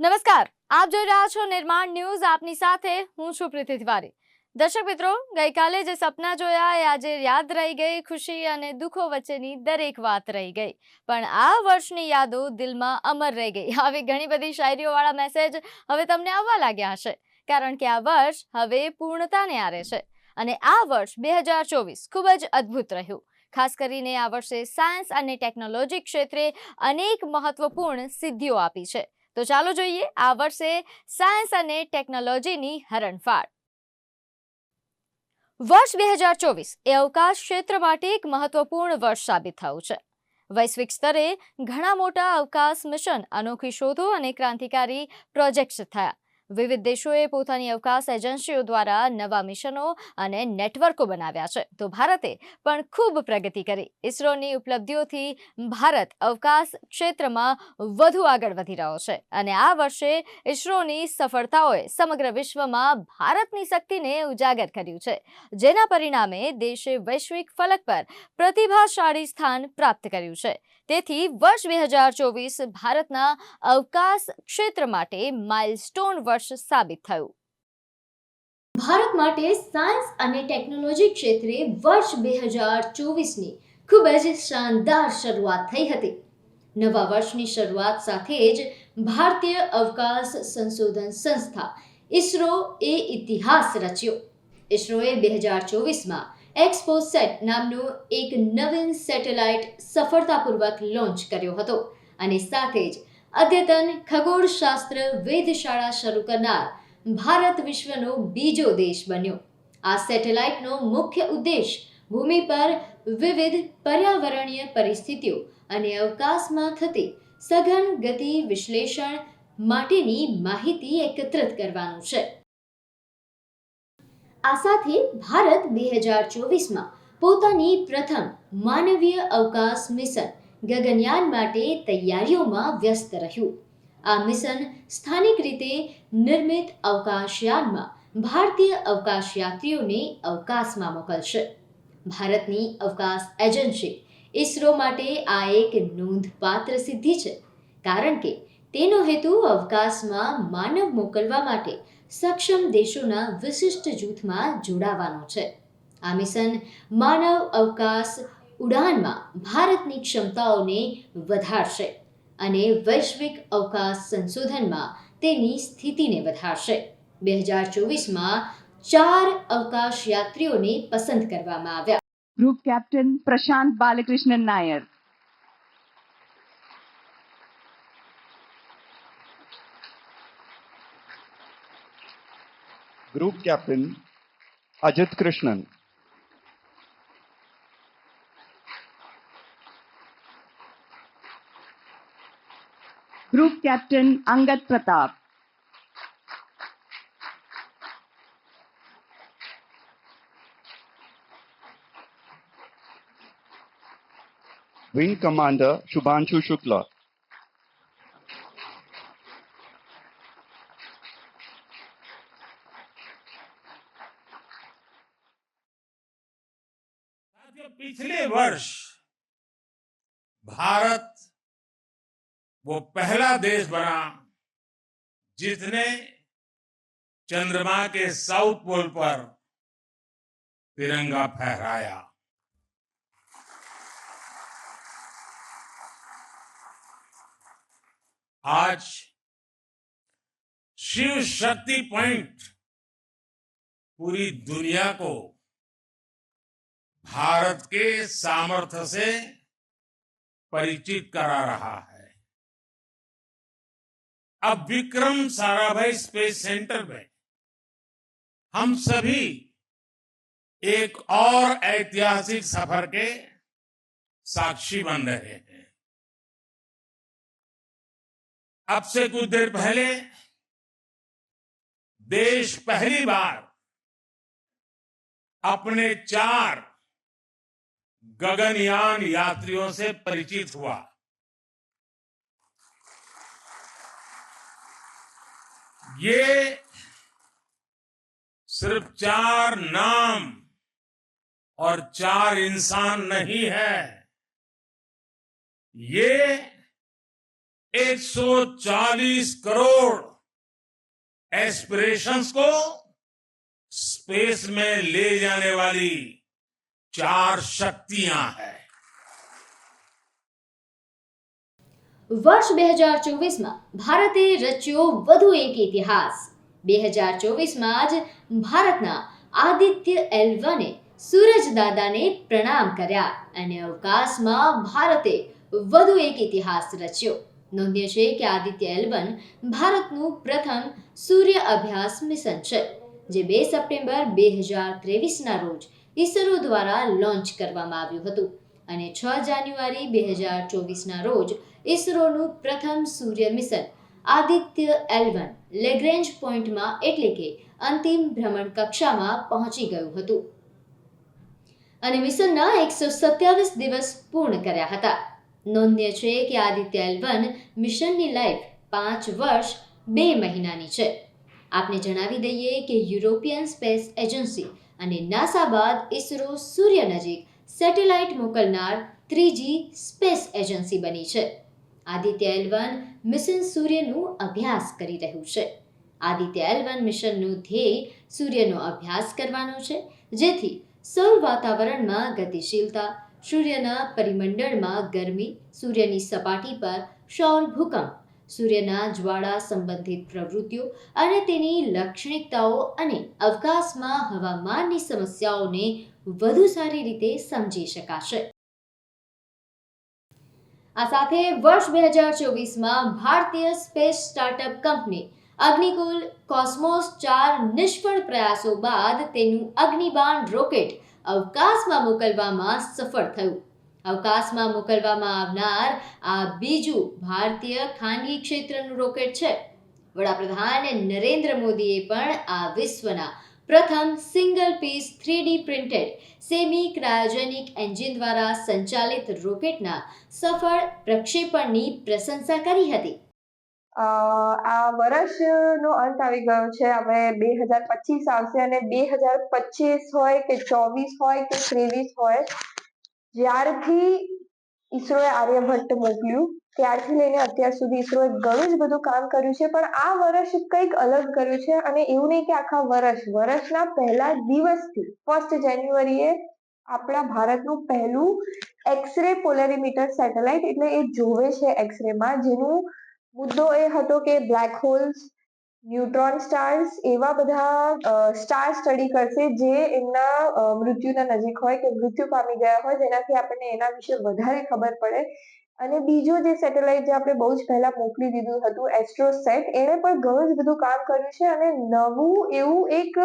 નમસ્કાર, આપ જોઈ રહ્યા છો નિર્માણ ન્યૂઝ, આપની સાથે હું છું પ્રીતિ તિવારી. દર્શક મિત્રો, ગઈકાલે જે સપના જોયા એ આજે યાદ રહી ગઈ, ખુશી અને દુઃખો વચ્ચેની દરેક વાત રહી ગઈ. પણ આ વર્ષની યાદો દિલમાં અમર રહી ગઈ. આવી ઘણી બધી શાયરીઓવાળા મેસેજ હવે તમને આવવા લાગ્યા હશે. કારણ કે આ વર્ષ હવે પૂર્ણતાને આરે છે. અને આ વર્ષ બે હજાર ચોવીસ ખૂબ જ અદ્ભુત રહ્યું. ખાસ કરીને આ વર્ષે સાયન્સ અને ટેકનોલોજી ક્ષેત્રે અનેક મહત્વપૂર્ણ સિદ્ધિઓ આપી છે. તો ચાલો જોઈએ આ વર્ષે સાયન્સ અને ટેકનોલોજીની હરણફાળ. વર્ષ બે હજાર ચોવીસ એ અવકાશ ક્ષેત્ર માટે એક મહત્વપૂર્ણ વર્ષ સાબિત થયું છે. વૈશ્વિક સ્તરે ઘણા મોટા અવકાશ મિશન અનોખી શોધો અને ક્રાંતિકારી પ્રોજેક્ટ્સ થયા. વિવિધ દેશોએ પોતાની અવકાશ એજન્સીઓ દ્વારા નવા મિશનો અને નેટવર્કો બનાવ્યા છે. તો ભારતે પણ ખૂબ પ્રગતિ કરી. ઇસરોની ઉપલબ્ધિઓથી ભારત અવકાશ ક્ષેત્રમાં વધુ આગળ વધી રહ્યો છે અને આ વર્ષે ઇસરોની સફળતાઓએ સમગ્ર વિશ્વમાં ભારતની શક્તિને ઉજાગર કર્યું છે, જેના પરિણામે દેશે વૈશ્વિક ફલક પર પ્રતિભાશાળી સ્થાન પ્રાપ્ત કર્યું છે. તેથી વર્ષ બે હજાર ચોવીસ ભારતના અવકાશ ક્ષેત્ર માટે માઇલસ્ટોન વર્ષ સાબિત થયું. ભારત માટે સાયન્સ અને ટેકનોલોજી ક્ષેત્રે વર્ષ બે હજાર ચોવીસની ખૂબ જ શાનદાર શરૂઆત થઈ હતી. નવા વર્ષની શરૂઆત સાથે જ ભારતીય અવકાશ સંશોધન સંસ્થા ઇસરો એ ઇતિહાસ રચ્યો. ઇસરોએ બે હજાર ચોવીસમાં એક્સપોસેટ નામનું એક નવીન સેટેલાઇટ સફળતાપૂર્વક લોન્ચ કર્યો હતો અને સાથે જ અદ્યતન ખગોળશાસ્ત્ર વેધશાળા શરૂ કરનાર ભારત વિશ્વનો બીજો દેશ બન્યો. આ સેટેલાઇટનો મુખ્ય ઉદ્દેશ ભૂમિ પર વિવિધ પર્યાવરણીય પરિસ્થિતિઓ અને અવકાશમાં થતી સઘન ગતિ વિશ્લેષણ માટેની માહિતી એકત્રિત કરવાનું છે. આ સાથે ભારત બે હજાર ચોવીસમાં પોતાની પ્રથમ માનવીય અવકાશ મિશન ગગનયાન માટે તૈયારીઓમાં વ્યસ્ત રહ્યું. આ મિશન સ્થાનિક રીતે નિર્મિત અવકાશયાનમાં ભારતીય અવકાશ યાત્રીઓને અવકાશમાં મોકલશે. ભારતની અવકાશ એજન્સી ઇસરો માટે આ એક નોંધપાત્ર સિદ્ધિ છે, કારણ કે તેનો હેતુ અવકાશમાં માનવ મોકલવા માટે સક્ષમ દેશોના વિશિષ્ટ જૂથમાં જોડાવાનો છે આ મિશન માનવ અવકાશ ઉડાનમાં ભારતની ક્ષમતાઓને વધારશે અને વૈશ્વિક અવકાશ સંશોધનમાં તેની સ્થિતિને વધારશે બે હજાર ચોવીસમાં ચાર અવકાશ યાત્રીઓને પસંદ કરવામાં આવ્યા group captain Prashant Balakrishnan Nair. Group captain Ajit Krishnan. Group captain Angad Pratap. Wing commander Shubhanshu Shukla. वो पहला देश बना जिसने चंद्रमा के साउथ पोल पर तिरंगा फहराया। आज शिव शक्ति पॉइंट पूरी दुनिया को भारत के सामर्थ्य से परिचित करा रहा है। अब विक्रम साराभाई स्पेस सेंटर में। हम सभी एक और ऐतिहासिक सफ़र के साक्षी बन रहे हैं। अब से कुछ देर पहले देश पहली बार अपने चार गगनयान यात्रियों से परिचित हुआ। ये सिर्फ़ चार नाम और चार इंसान नहीं है। ये 140 करोड़ एस्पिरेशंस को स्पेस में ले जाने वाली चार शक्तियाँ हैं। વર્ષ બે હજાર ચોવીસમાં ભારતે રચ્યો વધુ એક ઇતિહાસ. બે હજાર ચોવીસમાં જ ભારતના આદિત્ય એલ્વાને વને સૂરજ દાદાને પ્રણામ કર્યા અને અવકાશમાં ભારતે વધુ એક ઇતિહાસ રચ્યો. નોંધ્ય છે કે આદિત્ય એલ્બન ભારતનું પ્રથમ સૂર્ય અભ્યાસ મિશન છે, જે બે સપ્ટેમ્બર બે હજાર ત્રેવીસના રોજ ઇસરો દ્વારા લોન્ચ કરવામાં આવ્યું હતું. અને છ જાન્યુઆરી બે હજાર ચોવીસના રોજ ઇસરોનું પ્રથમ સૂર્ય મિશન, આદિત્ય એલવન લેગ્રેન્જ પોઈન્ટમાં એટલે કે અંતિમ ભ્રમણ કક્ષામાં પહોંચી ગયું હતું. અને મિશનના એકસો સત્યાવીસ દિવસ પૂર્ણ કર્યા હતા. નોંધ્ય છે કે આદિત્ય એલવન મિશનની લાઈફ પાંચ વર્ષ બે મહિનાની છે. આપને જણાવી દઈએ કે યુરોપિયન સ્પેસ એજન્સી અને નાસા બાદ ઇસરો સૂર્ય નજીક સેટેલાઇટ મોકલનાર ત્રીજી સ્પેસ એજન્સી બની છે. આદિત્ય એલ વન મિશન સૂર્યનું અભ્યાસ કરી રહ્યું છે. આદિત્ય એલ વન મિશનનું ધ્યેય સૂર્યનો અભ્યાસ કરવાનો છે, જેથી સૌર વાતાવરણમાં ગતિશીલતા, સૂર્યના પરિમંડળમાં ગરમી, સૂર્યની સપાટી પર સૌર ભૂકંપ સૂર્યના જ્વાળા સંબંધિત પ્રવૃત્તિઓ અને તેની લાક્ષણિકતાઓ અને અવકાશમાં હવામાનની સમસ્યાઓને વધુ સારી રીતે સમજી શકાશે. આ સાથે વર્ષ બે હજાર ચોવીસમાં ભારતીય space startup company Agnikul Cosmos ચાર નિષ્ફળ પ્રયાસો બાદ તેનું અગ્નિબાણ રોકેટ અવકાશમાં મોકલવામાં સફળ થયું. અવકાશમાં મોકલવામાં આવનાર આ બીજું ભારતીય ખાનગી ક્ષેત્રનું રોકેટ છે. વડાપ્રધાન નરેન્દ્ર મોદીએ પણ આ વિશ્વના પ્રથમ single piece three D printed semi cryogenic engine દ્વારા સંચાલિત રોકેટના સફળ પ્રક્ષેપણની પ્રશંસા કરી હતી. આ વર્ષનો અંત આવી ગયો છે. હવે બે હજાર પચીસ આવશે અને બે હજાર પચીસ હોય કે ચોવીસ હોય કે ત્રેવીસ હોય જ્યારથી ઈસરોએ આર્યભટ્ટ મોકલ્યું, ત્યારથી લઈને અત્યાર સુધી ઈસરોએ ઘણું જ બધું કામ કર્યું છે, પણ આ વર્ષ કંઈક અલગ કર્યું છે અને એવું નહીં કે આખા વર્ષ, વર્ષના પહેલા દિવસથી ફર્સ્ટ જાન્યુઆરીએ આપણા ભારતનું પહેલું એક્સરે પોલેરીમીટર સેટેલાઇટ એટલે એ જોવે છે એક્સરેમાં જેનું મુદ્દો એ હતો કે બ્લેક હોલ્સ ન્યુટ્રોન સ્ટાર્સ એવા બધા સ્ટાર સ્ટડી કરશે જે એમના મૃત્યુના નજીક હોય કે મૃત્યુ પામી ગયા હોય, જેનાથી આપણને એના વિશે વધારે ખબર પડે. અને બીજું જે સેટેલાઇટ જે આપણે બહુ જ પહેલા મોકલી દીધું હતું, એસ્ટ્રોસેટ, એણે પણ ઘણું જ બધું કામ કર્યું છે અને નવું એવું એક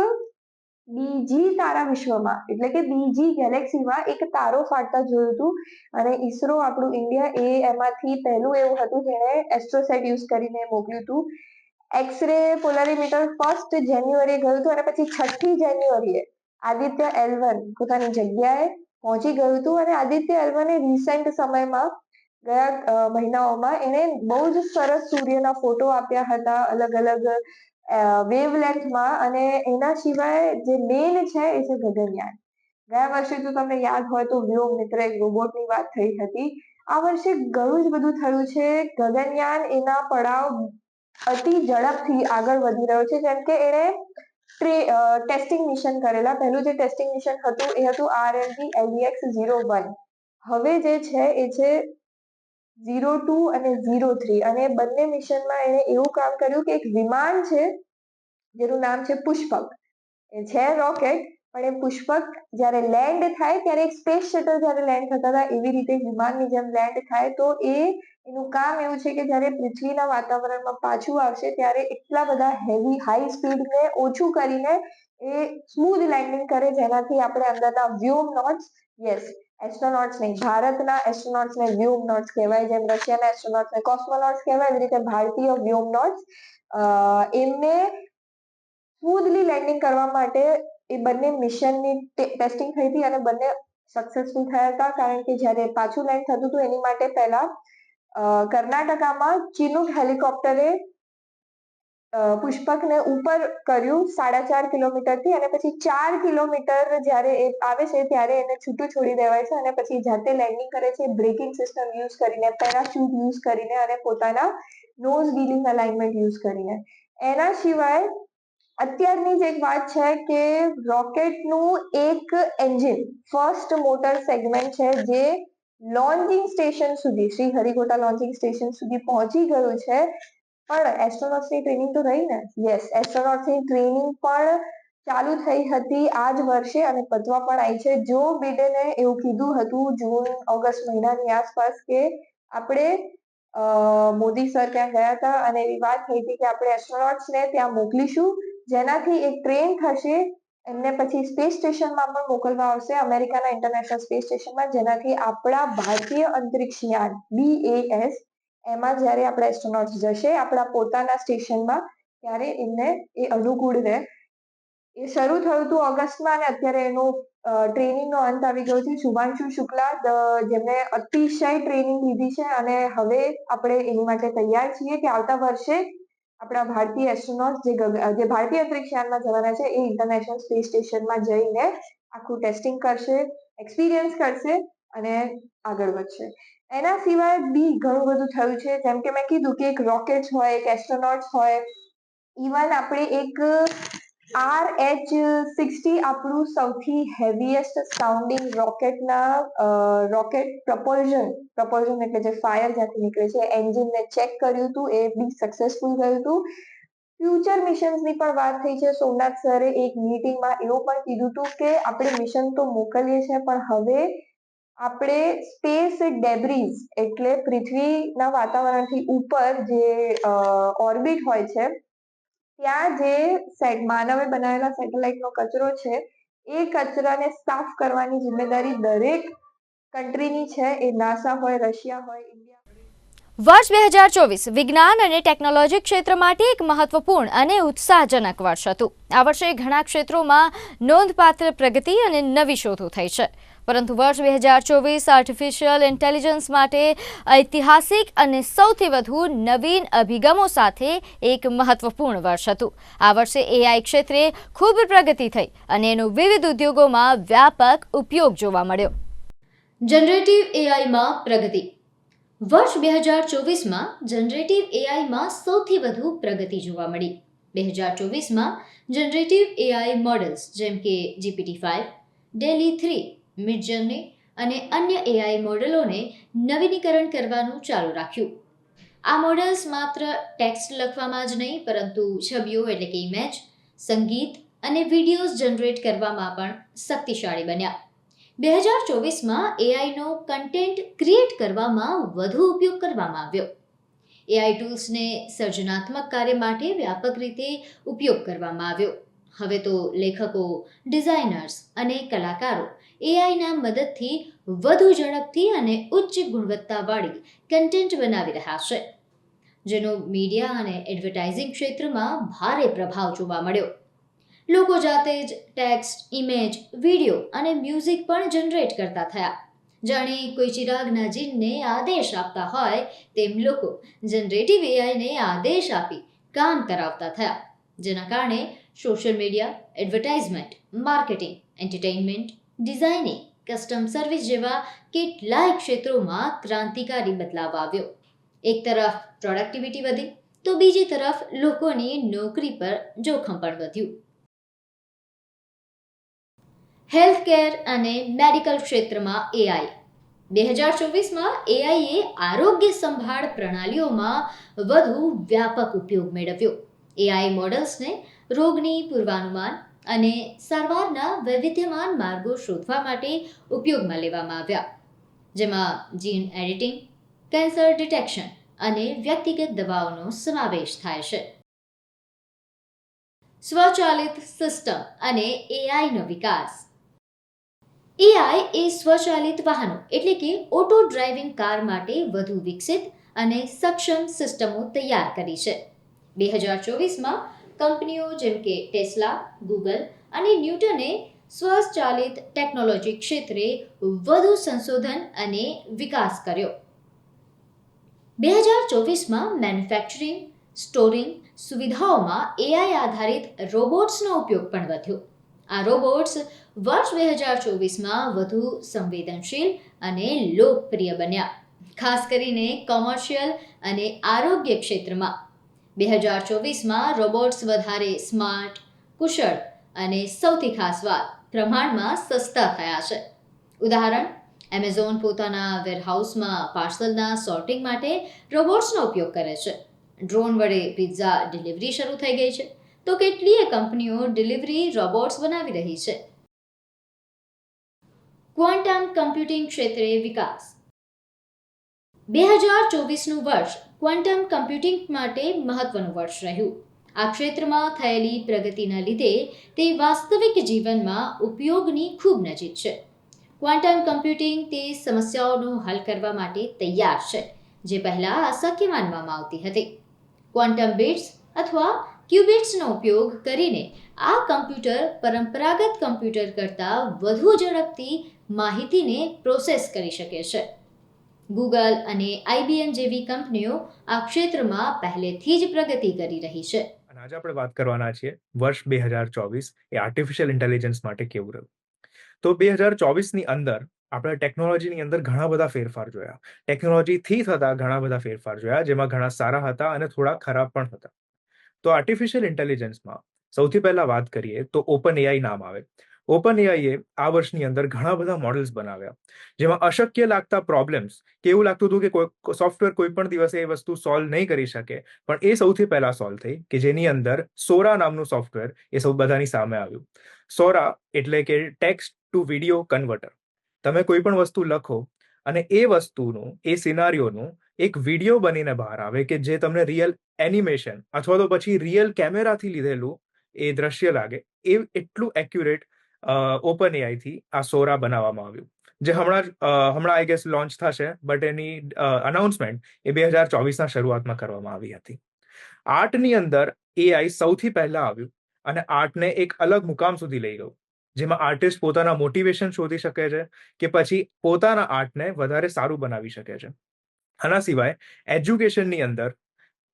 બીજી તારા વિશ્વમાં, એટલે કે બીજી ગેલેક્સીમાં એક તારો ફાટતા જોયું હતું. અને ઈસરો આપણું ઇન્ડિયા એ એમાંથી પહેલું એવું હતું જેણે એસ્ટ્રોસેટ યુઝ કરીને મોકલ્યું હતું. એક્સરે પોલારીમીટર ફર્સ્ટ જાન્યુઆરીએ ગયું હતું અને પછી છઠ્ઠી જાન્યુઆરીએ આદિત્ય એલવન પોતાની જગ્યાએ પહોંચી ગયું હતું અને આદિત્ય એલવને રિસેન્ટ સમયમાં ગયા મહિનાઓમાં એણે બહુ જ સરસ સૂર્યના ફોટો આપ્યા હતા અલગ અલગ વેવલેન્થમાં અને એના સિવાય જે મેઇન છે એ છે ગગનયાન. ગયા વર્ષે જો તમને યાદ હોય તો વ્યોમ મિત્ર એક રોબોટની વાત થઈ હતી. આ વર્ષે ઘણું જ બધું થયું છે. ગગનયાન એના પડાવ અતિ ઝડપથી આગળ વધી રહ્યો છે. જેમ કે એણે ટેસ્ટિંગ મિશન કરેલા. પહેલું જે ટેસ્ટિંગ મિશન હતું એ હતું R L V LVX zero one હવે જે છે એ છે ઝીરો ટુ અને ઝીરો થ્રી અને બંને મિશનમાં એણે એવું કામ કર્યું કે એક વિમાન છે, જેનું નામ છે પુષ્પક. એ છે રોકેટ પણ એ પુષ્પક જ્યારે લેન્ડ થાય, ત્યારે એક સ્પેસ શટલ જ્યારે લેન્ડ થતા હતા, એવી રીતે વિમાનની જેમ લેન્ડ થાય, તો એ એનું કામ એવું છે કે જ્યારે પૃથ્વીના વાતાવરણમાં પાછું આવશે ત્યારે એટલા બધા હેવી હાઈ સ્પીડને ઓછું કરીને એ સ્મૂધ લેન્ડિંગ કરે, જેનાથી આપણે અંદરના વ્યોમ નોટ્સ યસ એસ્ટ્રોનોટ્સ નહીં, ભારતના એસ્ટ્રોનોટ્સને વ્યોમ નોટ્સ કહેવાય, જેમ રશિયાના એસ્ટ્રોનોટ્સને કોસ્મોનોટ્સ કહેવાય, એવી રીતે ભારતીય વ્યોમ નોટ્સ એમને સ્મૂધલી લેન્ડિંગ કરવા માટે એ બંને મિશનની ટેસ્ટિંગ થઈ હતી અને બંને સક્સેસફુલ થયા હતા, કારણ કે જ્યારે પાછું લેન્ડ થતું હતું, એની માટે પહેલા કર્ણાટકામાં ચિનુક હેલિકોપ્ટરે પુષ્પકને ઉપર કર્યું સાડા ચાર કિલોમીટરથી અને પછી ચાર કિલોમીટર જ્યારે એ આવે છે ત્યારે એને છૂટું છોડી દેવાય છે અને પછી જાતે લેન્ડિંગ કરે છે બ્રેકિંગ સિસ્ટમ યુઝ કરીને પેરાશૂટ યુઝ કરીને અને પોતાના નોઝ વ્હીલિંગ અલાઇનમેન્ટ યુઝ કરીને. એના સિવાય અત્યારની જ એક વાત છે કે રોકેટનું એક એન્જિન ફર્સ્ટ મોટર સેગમેન્ટ છે જે લોન્ચિંગ સ્ટેશન સુધી શ્રી હરિકોટા લોન્ચિંગ સ્ટેશન સુધી પહોંચી ગયું છે. પણ એસ્ટ્રોનોટ્સની ટ્રેનિંગ તો રહી ને? યસ એસ્ટ્રોનોટ્સની ટ્રેનિંગ પણ ચાલુ થઈ હતી આ જ વર્ષે અને પતવા પણ આવી છે. જો બિડેને એવું કીધું હતું જૂન, ઓગસ્ટ મહિનાની આસપાસ કે આપણે મોદી સર ત્યાં ગયા હતા અને એવી વાત થઈ હતી કે આપણે એસ્ટ્રોનોટ્સને ત્યાં મોકલીશું, જેનાથી એક ટ્રેન થશે એમને પછી સ્પેસ સ્ટેશનમાં પણ મોકલવા આવશે, અમેરિકાના ઇન્ટરનેશનલ સ્પેસ સ્ટેશનમાં જેનાથી આપણા ભારતીય અંતરિક્ષ યાન બીએએસ એમાં જ્યારે આપણા એસ્ટ્રોનોટ જશે, આપણા પોતાના સ્ટેશનમાં ત્યારે એમને એ અનુકૂળ રહે. એ શરૂ થયું હતું ઓગસ્ટમાં અને અત્યારે એનું ટ્રેનિંગનો અંત આવી ગયો છે. શુભાંશુ શુક્લા જેમણે અતિશય ટ્રેનિંગ લીધી છે અને હવે આપણે એની માટે તૈયાર છીએ કે આવતા વર્ષે આપણા ભારતીય એસ્ટ્રોનોટ જે ભારતીય અંતરિક્ષયાનમાં જવાના છે એ ઇન્ટરનેશનલ સ્પેસ સ્ટેશનમાં જઈને આખું ટેસ્ટિંગ કરશે એક્સપિરિયન્સ કરશે અને આગળ વધશે. એના સિવાય બી ઘણું બધું થયું છે. જેમ કે મેં કીધું કે એક રોકેટ હોય, એક એસ્ટ્રોનોટ્સ હોય ઇવન આપણે એક આર એચ સિક્સટી આપણું સૌથી હેવીએસ્ટ સાઉન્ડિંગ રોકેટના રોકેટ પ્રપોઝન પ્રપોઝન એટલે જે ફાયર જ્યાંથી નીકળે છે એન્જિનને ચેક કર્યું હતું, એ બી સક્સેસફુલ ગયું હતું. ફ્યુચર મિશન્સની પણ વાત થઈ છે, સોમનાથ સરે એક મીટિંગમાં એવું પણ કીધું હતું કે આપણે મિશન તો મોકલીએ છીએ, પણ હવે આપણે સ્પેસ ડેબ્રીઝ એટલે પૃથ્વીના વાતાવરણથી ઉપર જે ઓર્બિટ હોય છે ત્યાં જે માનવે બનાવેલા સેટેલાઇટનો કચરો છે, એ કચરાને સાફ કરવાની જિમ્મેદારી દરેક કન્ટ્રીની છે. એ નાસા હોય, રશિયા હોય, ઇન્ડિયા વર્ષ બે હજાર ચોવીસ, વિજ્ઞાન અને ટેકનોલોજી ક્ષેત્ર માટે એક મહત્વપૂર્ણ અને ઉત્સાહજનક વર્ષ હતું. આ વર્ષે ઘણા ક્ષેત્રોમાં નોંધપાત્ર પ્રગતિ અને નવી શોધો થઈ છે. પરંતુ વર્ષ બે હજાર ચોવીસ આર્ટિફિશિયલ ઇન્ટેલિજન્સ માટે ઐતિહાસિક અને સૌથી વધુ નવીન અભિગમો સાથે એક મહત્વપૂર્ણ વર્ષ હતું. આ વર્ષે એઆઈ ક્ષેત્રે ખૂબ પ્રગતિ થઈ અને એનો વિવિધ ઉદ્યોગોમાં વ્યાપક ઉપયોગ જોવા મળ્યો. જનરેટિવ એઆઈમાં પ્રગતિ. વર્ષ બે હજાર ચોવીસમાં જનરેટિવ એઆઈમાં સૌથી વધુ પ્રગતિ જોવા મળી. બે હજાર ચોવીસમાં જનરેટિવ એઆઈ મોડલ્સ જેમ કે GPT five DALL E three Midjourney અને અન્ય એઆઈ મોડેલોને નવીનીકરણ કરવાનું ચાલુ રાખ્યું. આ મોડલ્સ માત્ર ટેક્સ્ટ લખવામાં જ નહીં, પરંતુ છબીઓ એટલે કે ઇમેજ સંગીત અને વિડીયોઝ જનરેટ કરવામાં પણ શક્તિશાળી બન્યા. બે હજાર ચોવીસમાં એઆઈનો કન્ટેન્ટ ક્રિએટ કરવામાં વધુ ઉપયોગ કરવામાં આવ્યો. એઆઈ ટૂલ્સને સર્જનાત્મક કાર્ય માટે વ્યાપક રીતે ઉપયોગ કરવામાં આવ્યો. હવે તો લેખકો, ડિઝાઇનર્સ અને કલાકારો એઆઈના મદદથી વધુ ઝડપથી અને ઉચ્ચ ગુણવત્તાવાળી કન્ટેન્ટ બનાવી રહ્યા છે, જેનો મીડિયા અને એડવર્ટાઇઝિંગ ક્ષેત્રમાં ભારે પ્રભાવ જોવા મળ્યો. લોકો જાતે જ ટેક્સ્ટ ઇમેજ વીડિયો અને મ્યુઝિક પણ જનરેટ કરતા થયા. જાણે કોઈ ચિરાગના જીનને આદેશ આપતા હોય, તેમ લોકો જનરેટિવ એઆઈને આદેશ આપી કામ કરાવતા થયા, જેના કારણે social media advertisement marketing entertainment designing custom service જેવા કેટલાય ક્ષેત્રોમાં ક્રાંતિકારી બદલાવ આવ્યો. એક તરફ પ્રોડક્ટિવિટી વધી, તો બીજી તરફ લોકોની નોકરી પર જોખમ પણ વધ્યું. હેલ્થ કેર અને મેડિકલ ક્ષેત્રમાં એઆઈ. બે હજાર ચોવીસમાં એઆઈએ આરોગ્ય સંભાળ પ્રણાલીઓમાં વધુ વ્યાપક ઉપયોગ મેળવ્યો. એઆઈ મોડલ્સને રોગની પૂર્વાનુમાન અને સારવારના વૈવિધ્યમાન માર્ગો શોધવા માટે ઉપયોગમાં લેવામાં આવ્યા, જેમાં જીન એડિટિંગ, કેન્સર ડિટેક્શન અને વ્યક્તિગત દવાઓનો સમાવેશ થાય છે. સ્વચાલિત સિસ્ટમ અને એઆઈનો વિકાસ. એઆઈ એ સ્વચાલિત વાહનો એટલે કે ઓટો ડ્રાઇવિંગ કાર માટે વધુ વિકસિત અને સક્ષમ સિસ્ટમો તૈયાર કરી છે. બે હજાર ચોવીસમાં કંપનીઓ જેમ કે ટેસ્લા, ગૂગલ અને ન્યૂટને સ્વચાલિત ટેકનોલોજી ક્ષેત્રે વધુ સંશોધન અને વિકાસ કર્યો. બે હજાર ચોવીસમાં મેન્યુફેક્ચરિંગ, સ્ટોરિંગ સુવિધાઓમાં એઆઈ આધારિત રોબોટ્સનો ઉપયોગ પણ વધ્યો. આ રોબોટ્સ વર્ષ બે હજાર ચોવીસમાં વધુ સંવેદનશીલ અને લોકપ્રિય બન્યા, ખાસ કરીને કોમર્શિયલ અને આરોગ્ય ક્ષેત્રમાં. બે હજાર ચોવીસમાં રોબોટ્સ વધારે સ્માર્ટ, કુશળ અને સૌથી ખાસ વાત પ્રમાણમાં સસ્તા થયા છે. ઉદાહરણ એમેઝોન પોતાના વેરહાઉસમાં પાર્સલના સોર્ટિંગ માટે રોબોટ્સનો ઉપયોગ કરે છે. ડ્રોન વડે પિઝા ડિલિવરી શરૂ થઈ ગઈ છે. તો કેટલીય કંપનીઓ ડિલિવરી રોબોટ્સ બનાવી રહી છે. ક્વોન્ટમ કમ્પ્યુટિંગ ક્ષેત્રે વિકાસ. બે હજાર ચોવીસનું વર્ષ ક્વોન્ટમ કમ્પ્યુટિંગ માટે મહત્વનું વર્ષ રહ્યું. આ ક્ષેત્રમાં થયેલી પ્રગતિના લીધે તે વાસ્તવિક જીવનમાં ઉપયોગની ખૂબ નજીક છે. ક્વોન્ટમ કમ્પ્યુટિંગ તે સમસ્યાઓનો હલ કરવા માટે તૈયાર છે, જે પહેલાં અશક્ય માનવામાં આવતી હતી. ક્વોન્ટમ બિટ્સ અથવા ક્યુબિટ્સનો ઉપયોગ કરીને આ કમ્પ્યુટર પરંપરાગત કમ્પ્યુટર કરતાં વધુ ઝડપથી માહિતીને પ્રોસેસ કરી શકે છે. ગૂગલ અને આઈબીએમ જેવી કંપનીઓ આ ક્ષેત્રમાં પહેલેથી જ પ્રગતિ કરી રહી છે. અને આજે આપણે વાત કરવાના છીએ વર્ષ બે હજાર ચોવીસ એ આર્ટિફિશિયલ ઇન્ટેલિજન્સ માટે કેવું રહ્યું? તો બે હજાર ચોવીસની અંદર આપણે ટેકનોલોજીની અંદર ઘણા બધા ફેરફાર જોયા. ટેકનોલોજીથી થતા ઘણા બધા ફેરફાર જોયા, જેમાં ઘણા સારા હતા અને થોડા ખરાબ પણ હતા. તો આર્ટિફિશિયલ ઇન્ટેલિજન્સમાં સૌથી પહેલા વાત કરીએ તો ઓપન એઆઈ નામ આવે. ઓપન એઆઈએ આ વર્ષની અંદર ઘણા બધા મોડલ્સ બનાવ્યા. જેમાં અશક્ય લાગતા પ્રોબ્લેમ્સ કે એવું લાગતું હતું કે કોઈ સોફ્ટવેર કોઈ પણ દિવસે એ વસ્તુ સોલ્વ નહીં કરી શકે, પણ એ સૌથી પહેલા સોલ્વ થઈ કે જેની અંદર સોરા નામનું સોફ્ટવેર એ સૌ બધાની સામે આવ્યું. સોરા એટલે કે ટેક્સ્ટ ટુ વીડિયો કન્વર્ટર તમે કોઈ પણ વસ્તુ લખો અને એ વસ્તુનું, એ સિનારીઓનું એક વીડિયો બનીને બહાર આવે કે જે તમને રિયલ એનિમેશન અથવા તો પછી રિયલ કેમેરાથી લીધેલું એ દ્રશ્ય લાગે, એ એટલું એક્યુરેટ ઓપન એઆઈથી આ સોરા બનાવવામાં આવ્યું. જે હમણાં હમણાં આઈ ગેસ લોન્ચ થશે બટ એની અનાઉન્સમેન્ટ એ બે હજાર ચોવીસના શરૂઆતમાં કરવામાં આવી હતી. આર્ટની અંદર એઆઈ સૌથી પહેલા આવ્યું અને આર્ટને એક અલગ મુકામ સુધી લઈ ગયું, જેમાં આર્ટિસ્ટ પોતાના મોટિવેશન શોધી શકે છે કે પછી પોતાના આર્ટને વધારે સારું બનાવી શકે છે. આના સિવાય એજ્યુકેશનની અંદર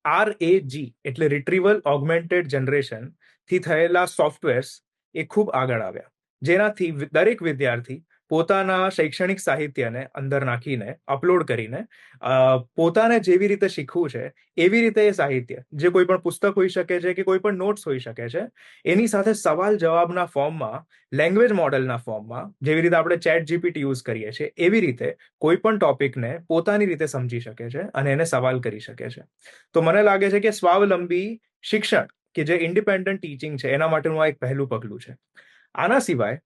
આર એ જી એટલે રિટ્રીવલ ઓગમેન્ટેડ જનરેશનથી થયેલા સોફ્ટવેર્સ એ ખૂબ આગળ આવ્યા. જેનાથી દરેક વિદ્યાર્થી પોતાના શૈક્ષણિક સાહિત્યને અંદર નાખીને અપલોડ કરીને પોતાને જેવી રીતે શીખવું છે, એવી રીતે એ સાહિત્ય, જે કોઈ પણ પુસ્તક હોઈ શકે છે કે કોઈ પણ નોટ્સ હોઈ શકે છે, એની સાથે સવાલ જવાબના ફોર્મમાં લેંગ્વેજ મોડેલના ફોર્મમાં, જેવી રીતે આપણે ચેટ જીપીટી યુઝ કરીએ છીએ, એવી રીતે કોઈ પણ ટોપિકને પોતાની રીતે સમજી શકે છે અને એને સવાલ કરી શકે છે. તો મને લાગે છે કે સ્વાવલંબી શિક્ષણ કે જે ઇન્ડિપેન્ડન્ટ ટીચિંગ છે, એના માટેનું આ એક પહેલું પગલું છે. આના સિવાય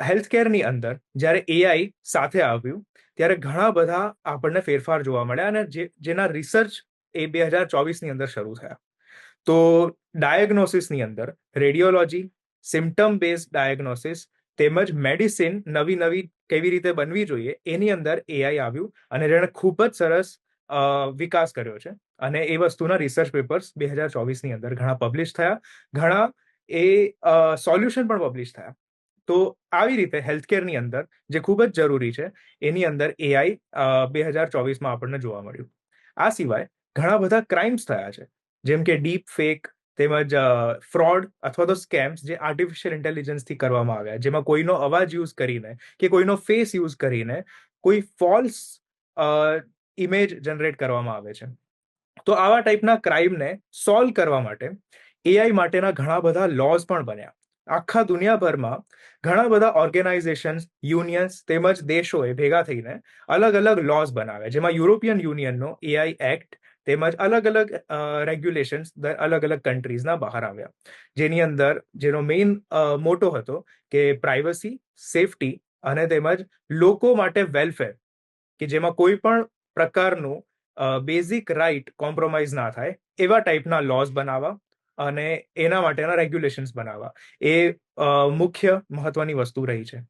હેલ્થકેરની અંદર જ્યારે એઆઈ સાથે આવ્યું, ત્યારે ઘણા બધા આપણને ફેરફાર જોવા મળ્યા અને જેના રિસર્ચ એ બે હજાર ચોવીસની અંદર શરૂ થયા. તો ડાયગ્નોસિસની અંદર રેડિયોલોજી સિમ્ટમ બેઝ ડાયગ્નોસિસ તેમજ મેડિસિન નવી નવી કેવી રીતે બનવી જોઈએ, એની અંદર એઆઈ આવ્યું અને જેણે ખૂબ જ સરસ વિકાસ કર્યો છે. અને એ વસ્તુના રિસર્ચ પેપર્સ બે હજાર ચોવીસની અંદર ઘણા પબ્લિશ થયા. ઘણા એ સોલ્યુશન પણ પબ્લિશ થયા. તો આવી રીતે હેલ્થકેરની અંદર, જે ખૂબ જ જરૂરી છે, એની અંદર એઆઈ બે હજાર ચોવીસમાં આપણને જોવા મળ્યું. આ સિવાય ઘણા બધા ક્રાઇમ્સ થયા છે. જેમ કે ડીપ ફેક તેમજ ફ્રોડ અથવા તો સ્કેમ્સ જે આર્ટિફિશિયલ ઇન્ટેલિજન્સથી કરવામાં આવ્યા. જેમાં કોઈનો અવાજ યુઝ કરીને કે કોઈનો ફેસ યુઝ કરીને કોઈ ફોલ્સ ઇમેજ જનરેટ કરવામાં આવે છે. તો આવા ટાઈપના ક્રાઇમને સોલ્વ કરવા માટે એઆઈ માટેના ઘણા બધા લોઝ પણ બન્યા. આખા દુનિયાભરમાં ઘણા બધા ઓર્ગેનાઇઝેશન્સ યુનિયન્સ તેમજ દેશોએ ભેગા થઈને અલગ અલગ લોઝ બનાવ્યા જેમાં યુરોપિયન યુનિયનનો એઆઈ એક્ટ તેમજ અલગ અલગ રેગ્યુલેશન્સ અલગ અલગ કન્ટ્રીઝના બહાર આવ્યા. જેની અંદર, જેનો મેઇન મોટો હતો કે પ્રાઇવસી સેફટી અને તેમજ લોકો માટે વેલફેર કે જેમાં કોઈ પણ પ્રકારનું બેઝિક રાઇટ કોમ્પ્રોમાઇઝ ના થાય એવા ટાઈપના લોઝ બનાવવા અને એના માટેના રેગ્યુલેશન્સ બનાવવા. એ મુખ્ય મહત્વની વસ્તુ રહી છે.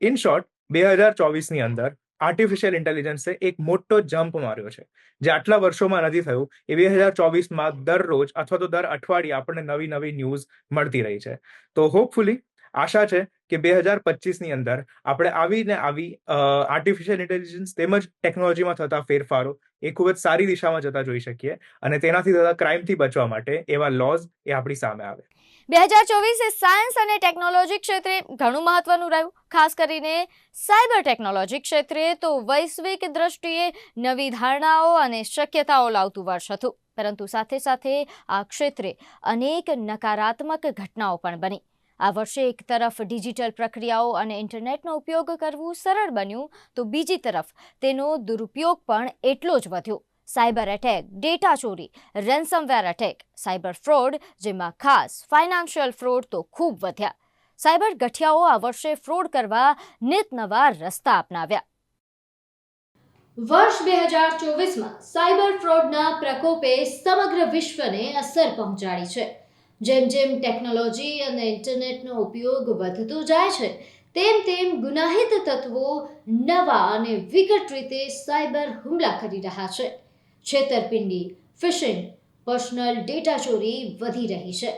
ઇન શોર્ટ બે હજાર ચોવીસની અંદર આર્ટિફિશિયલ ઇન્ટેલિજન્સે એક મોટો જમ્પ માર્યો છે. જે આટલા વર્ષોમાં નથી થયું, એ બે હજાર ચોવીસમાં દરરોજ અથવા તો દર અઠવાડિયે આપણને નવી નવી ન્યૂઝ મળતી રહી છે. તો હોપફુલી આશા છે કે બે હજાર પચીસની અંદર આપણે આવીને આવી આર્ટિફિશિયલ ઇન્ટેલિજન્સ તેમજ ટેકનોલોજીમાં થતા ફેરફારો એ ખૂબ જ સારી દિશામાં જતા જોઈ શકીએ અને તેનાથી થતા ક્રાઇમથી બચવા માટે એવા લોઝ એ આપણી સામે આવે. બે હજાર ચોવીસ સાયન્સ અને ટેકનોલોજી ક્ષેત્રે ઘણું મહત્વનું રહ્યું. ખાસ કરીને સાયબર ટેકનોલોજી ક્ષેત્રે તો વૈશ્વિક દ્રષ્ટિએ નવી ધારણાઓ અને શક્યતાઓ લાવતું વર્ષ હતું. પરંતુ સાથે સાથે આ ક્ષેત્રે અનેક નકારાત્મક ઘટનાઓ પણ બની. આ વર્ષે એક તરફ ડિજિટલ પ્રક્રિયાઓ અને ઇન્ટરનેટનો ઉપયોગ કરવું સરળ બન્યું, તો બીજી તરફ તેનો દુરુપયોગ પણ એટલો જ વધ્યો. સાયબર એટેક, ડેટા ચોરી, રેન્સમવેર એટેક, સાયબર ફ્રોડ, જેમાં ખાસ ફાઇનાન્શિયલ ફ્રોડ તો ખૂબ વધ્યા. સાયબર ગઠિયાઓ આ વર્ષે ફ્રોડ કરવા નિત નવા રસ્તા અપનાવ્યા. વર્ષ બે હજાર ચોવીસમાં સાયબર ફ્રોડના પ્રકોપે સમગ્ર વિશ્વને અસર પહોંચાડી છે. જેમ જેમ ટેકનોલોજી અને ઇન્ટરનેટનો ઉપયોગ વધતો જાય છે, તેમ તેમ ગુનાહિત તત્વો નવા અને વિકટ રીતે સાયબર હુમલા કરી રહ્યા છે. છેતરપિંડી ફિશિંગ પર્સનલ ડેટા ચોરી વધી રહી છે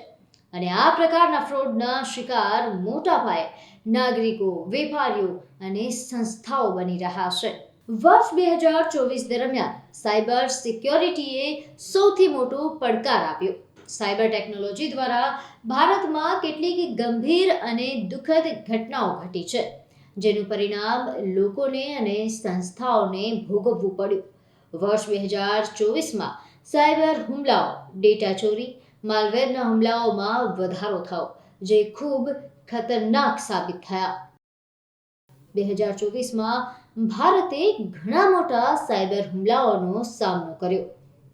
અને આ પ્રકારના ફ્રોડના શિકાર મોટા પાયે નાગરિકો, વેપારીઓ અને સંસ્થાઓ બની રહ્યા છે. વર્ષ બે હજાર ચોવીસ દરમિયાન સાયબર સિક્યોરિટીએ સૌથી મોટો પડકાર આપ્યો. સાયબર ટેકનોલોજી દ્વારા ભારતમાં કેટલીક ગંભીર અને દુઃખદ ઘટનાઓ ઘટી છે, જેનું પરિણામ લોકોને અને સંસ્થાઓને ભોગવવું પડ્યું. વર્ષ બે હજાર ચોવીસમાં સાયબર હુમલાઓ, ડેટા ચોરી, માલવેરના હુમલાઓમાં વધારો થયો, જે ખૂબ ખતરનાક સાબિત થયા. બે હજાર ચોવીસમાં ભારતે ઘણા મોટા સાયબર હુમલાઓનો સામનો કર્યો.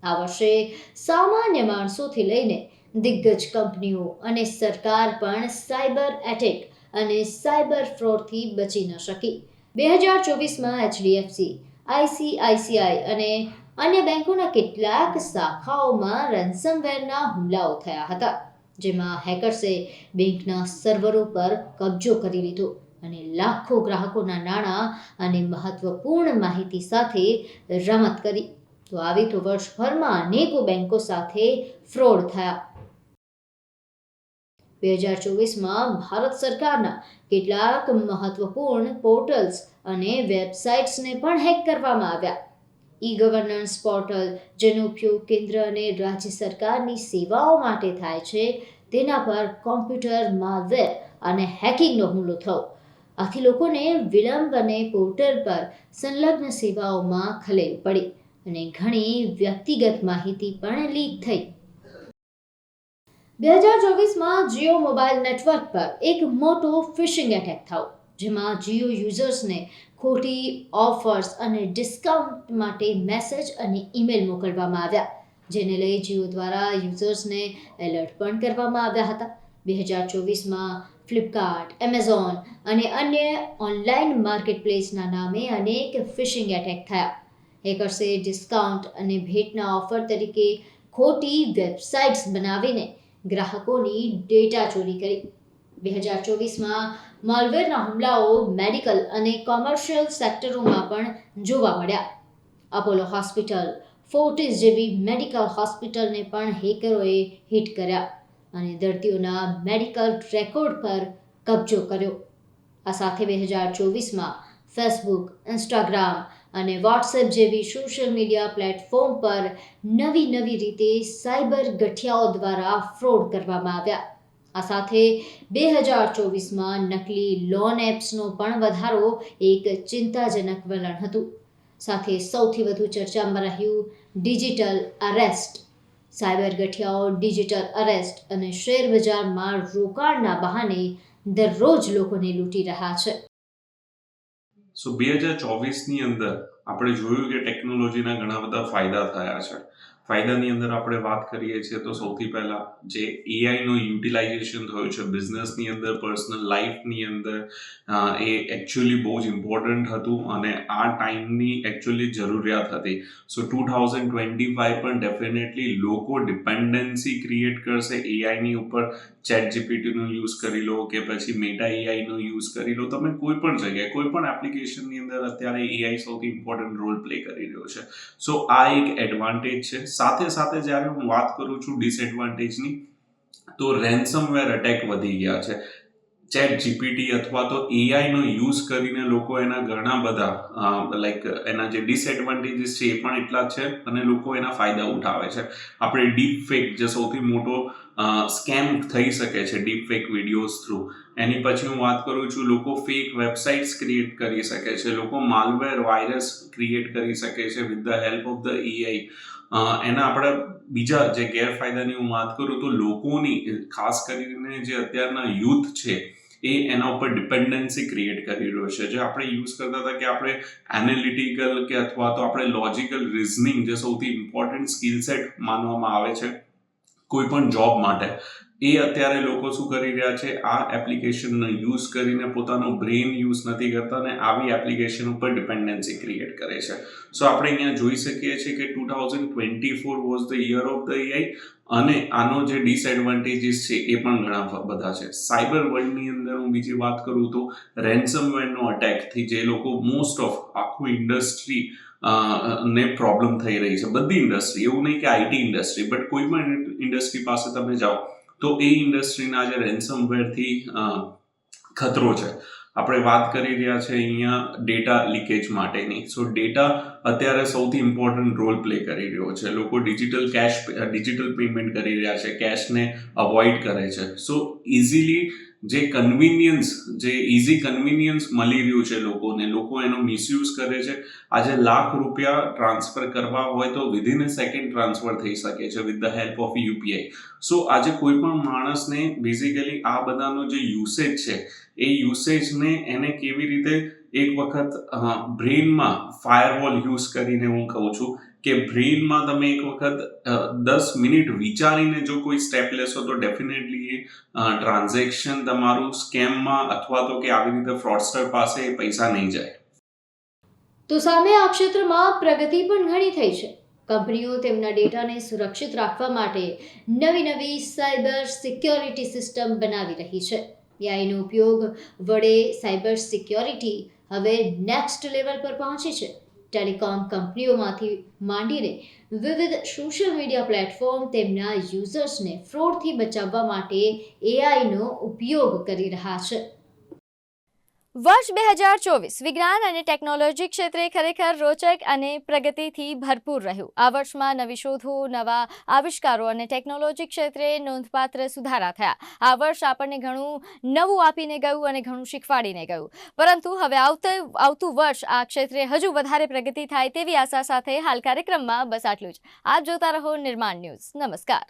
આ વર્ષે સામાન્ય માણસોથી લઈને દિગ્ગજ કંપનીઓ અને સરકાર પણ સાયબર એટેક અને સાયબર ફ્રોડથી બચી ન શકી. બે હજાર ચોવીસમાં એચડીએફસી, આઈસીઆઈસીઆઈ અને અન્ય બેંકોના કેટલાક શાખાઓમાં રેન્સમવેરના હુમલાઓ થયા હતા, જેમાં હેકર્સે બેંકના સર્વરો પર કબજો કરી લીધો અને લાખો ગ્રાહકોના નાણાં અને મહત્વપૂર્ણ માહિતી સાથે રમત કરી. તો આવી તો વર્ષભરમાં અનેકો બેંકો સાથે ફ્રોડ થયા. બે હજાર ચોવીસમાં ભારત સરકારના કેટલાક મહત્વપૂર્ણ પોર્ટલ્સ અને વેબસાઇટ્સને પણ હેક કરવામાં આવ્યા. ઈ ગવર્નન્સ પોર્ટલ, જેનો ઉપયોગ કેન્દ્ર અને રાજ્ય સરકારની સેવાઓ માટે થાય છે, તેના પર કોમ્પ્યુટર માલવેર અને હેકિંગનો હુમલો થયો. આથી લોકોને વિલંબ અને પોર્ટલ પર સંલગ્ન સેવાઓમાં ખલેલ પડી. અને ઘણી વ્યક્તિગત માહિતી પણ લીક થઈ. બે હજાર ચોવીસમાં જીઓ મોબાઈલ નેટવર્ક પર એક મોટો ફિશિંગ એટેક થયો, જેમાં જીઓ યુઝર્સને ખોટી ઓફર્સ અને ડિસ્કાઉન્ટ માટે મેસેજ અને ઈમેલ મોકલવામાં આવ્યા, જેને લઈ જીઓ દ્વારા યુઝર્સને એલર્ટ પણ કરવામાં આવ્યા હતા. બે હજાર ચોવીસમાં ફ્લિપકાર્ટ, એમેઝોન અને અન્ય ઓનલાઈન માર્કેટપ્લેસના નામે અનેક ફિશિંગ એટેક થયા. હેકર્સે ડિસ્કાઉન્ટ અને ભેટના ઓફર તરીકે ખોટી વેબસાઇટ્સ બનાવીને ગ્રાહકોની ડેટા ચોરી કરી. બે હજાર ચોવીસમાં માલવેરના હુમલાઓ મેડિકલ અને કોમર્શિયલ સેક્ટરોમાં પણ જોવા મળ્યા. અપોલો હોસ્પિટલ ફોર્ટિસ જેવી મેડિકલ હોસ્પિટલને પણ હેકરોએ હિટ કર્યા અને દર્દીઓના મેડિકલ રેકોર્ડ પર કબજો કર્યો. આ સાથે બે હજાર ચોવીસમાં ફેસબુક ઇન્સ્ટાગ્રામ અને વોટ્સએપ જેવી સોશિયલ મીડિયા પ્લેટફોર્મ પર નવી નવી રીતે સાયબર ગઠિયાઓ દ્વારા ફ્રોડ કરવામાં આવ્યા. આ સાથે બે હજાર ચોવીસમાં નકલી લોન એપ્સનો પણ વધારો એક ચિંતાજનક વલણ હતું. સાથે સૌથી વધુ ચર્ચામાં રહ્યું ડિજિટલ અરેસ્ટ સાયબર ગઠિયાઓ ડિજિટલ અરેસ્ટ અને શેર બજારમાં રોકાણના બહાને દરરોજ લોકોને લૂંટી રહ્યા છે. સો બે હજાર ચોવીસની અંદર આપણે જોયું કે ટેકનોલોજીના ઘણા બધા ફાયદા થયા છે. ફાયદાની અંદર આપણે વાત કરીએ છીએ તો સૌથી પહેલા જે એઆઈનો યુટિલાઇઝેશન થયું છે બિઝનેસની અંદર પર્સનલ લાઈફની અંદર એ એકચ્યુઅલી બહુ જ ઇમ્પોર્ટન્ટ હતું અને આ ટાઈમની એકચ્યુઅલી જરૂરિયાત હતી. So two thousand twenty five પણ ડેફિનેટલી લોકો ડિપેન્ડન્સી ક્રિએટ કરશે એઆઈની ઉપર. ચેટ જીપીટીનો યુઝ કરી લો કે પછી મેટા એઆઈનો યુઝ કરી લો. તમે કોઈ પણ જગ્યાએ, કોઈ પણ એપ્લિકેશનની અંદર અત્યારે એઆઈ સૌથી ઇમ્પોર્ટન્ટ રોલ પ્લે કરી રહ્યો છે. સો આ એક એડવાન્ટેજ છે. સાથે સાથે જ્યારે હું વાત કરું છું ડિસએડવાન્ટેજની તો રેન્સમવેર અટેક વધી ગયા છે. ચેટ જીપીટી અથવા તો એઆઈનો યુઝ કરીને લોકો એના ઘણા બધા લાઈક એના જે ડિસએડવાન્ટેજીસ છે એ પણ એટલા છે અને લોકો એના ફાયદા ઉઠાવે છે. આપણે ડીપ ફેક જે સૌથી મોટો સ્કેમ થઈ શકે છે ડીપ ફેક વિડીયોઝ થ્રુ એની પછી હું વાત કરું છું, લોકો ફેક વેબસાઇટ્સ ક્રિએટ કરી શકે છે, લોકો માલવેર વાયરસ ક્રિએટ કરી શકે છે with the help of the AI એના આપણે બીજા જે ગેરફાયદાની હું વાત કરું તો લોકોની, ખાસ કરીને જે અત્યારના યુથ છે, એ એના ઉપર ડિપેન્ડન્સી ક્રિએટ કરી રહ્યો છે. જે આપણે યુઝ કરતા હતા કે આપણે એનાલિટિકલ કે અથવા તો આપણે લોજિકલ રિઝનિંગ જે સૌથી ઇમ્પોર્ટન્ટ સ્કિલ સેટ માનવામાં આવે છે, કોઈ પણ જોબ માટે. એ અત્યારે લોકો શું કરી રહ્યા છે? આ એપ્લિકેશનનો યુઝ કરીને પોતાનો બ્રેન યુઝ નથી કરતા અને આવી એપ્લિકેશન ઉપર ડિપેન્ડન્સી ક્રિએટ કરે છે. સો આપણે અહીંયા જોઈ શકીએ છીએ કે two thousand twenty four was the year of the AI અને આનો જે ડિસએડવાન્ટેજીસ છે એ પણ ઘણા બધા છે. સાયબર વર્લ્ડની અંદર હું બીજી વાત કરું તો રેન્સમવેરનો અટેકથી જે લોકો મોસ્ટ ઓફ આખું ઇન્ડસ્ટ્રી ને પ્રોબ્લેમ થઈ રહી છે. બધી ઇન્ડસ્ટ્રી એવું નહીં કે આઈટી ઇન્ડસ્ટ્રી બટ કોઈ પણ ઇન્ડસ્ટ્રી પાસે તમે જાઓ તો એ ઇન્ડસ્ટ્રીના જે રેન્સમવેરથી ખતરો છે. આપણે વાત કરી રહ્યા છે અહીંયા ડેટા લીકેજ માટેની. સો ડેટા અત્યારે સૌથી ઇમ્પોર્ટન્ટ રોલ પ્લે કરી રહ્યો છે. લોકો ડિજિટલ કેશ ડિજિટલ પેમેન્ટ કરી રહ્યા છે. કેશને અવોઇડ કરે છે. સો ઇઝીલી જે કન્વિનિયન્સ જે ઇઝી કન્વિનિયન્સ મળી રહ્યું છે લોકોને, લોકો એનો મિસયુઝ કરે છે. આજે લાખ રૂપિયા ટ્રાન્સફર કરવા હોય તો વિધિન અ સેકન્ડ ટ્રાન્સફર થઈ શકે છે with the help of UPI so આજે કોઈ પણ માણસને બેઝિકલી આ બધાનો જે યુસેજ છે, એ યુસેજને એને કેવી રીતે એક વખત બ્રેઇનમાં ફાયરવોલ યુઝ કરીને હું કહું છું કે બ્રેઇનમાં તમે એક વખત દસ મિનિટ વિચારીને જો કોઈ સ્ટેપ લેશો તો ડેફિનેટલી એ ટ્રાન્ઝેક્શન તમારું સ્કેમમાં અથવા તો કે આવી રીતે ફ્રોડસ્ટર પાસે પૈસા નહીં જાય. તો સામે આ ક્ષેત્રમાં પ્રગતિ પણ ઘણી થઈ છે. કંપનીઓ તેમના ડેટાને સુરક્ષિત રાખવા માટે નવી નવી સાયબર સિક્યોરિટી સિસ્ટમ બનાવી રહી છે. એઆઈનો ઉપયોગ વડે સાયબર સિક્યોરિટી હવે નેક્સ્ટ લેવલ પર પહોંચી છે. ટેલિકોમ કંપનીઓમાંથી માંડીને વિવિધ સોશિયલ મીડિયા પ્લેટફોર્મ તેમના યુઝર્સને ફ્રોડથી બચાવવા માટે એઆઈનો ઉપયોગ કરી રહ્યા છે. વર્ષ બે હજાર ચોવીસ વિજ્ઞાન અને ટેકનોલોજી ક્ષેત્રે ખરેખર રોચક અને પ્રગતિથી ભરપૂર રહ્યું. આ વર્ષમાં નવી શોધો, નવા આવિષ્કારો અને ટેકનોલોજી ક્ષેત્રે નોંધપાત્ર સુધારા થયા. આ વર્ષ આપણને ઘણું નવું આપીને ગયું અને ઘણું શીખવાડીને ગયું. પરંતુ હવે આવતું આવતું વર્ષ આ ક્ષેત્રે હજુ વધારે પ્રગતિ થાય તેવી આશા સાથે હાલ કાર્યક્રમમાં બસ આટલું જ. આપ જોતા રહો નિર્માણ ન્યૂઝ. નમસ્કાર.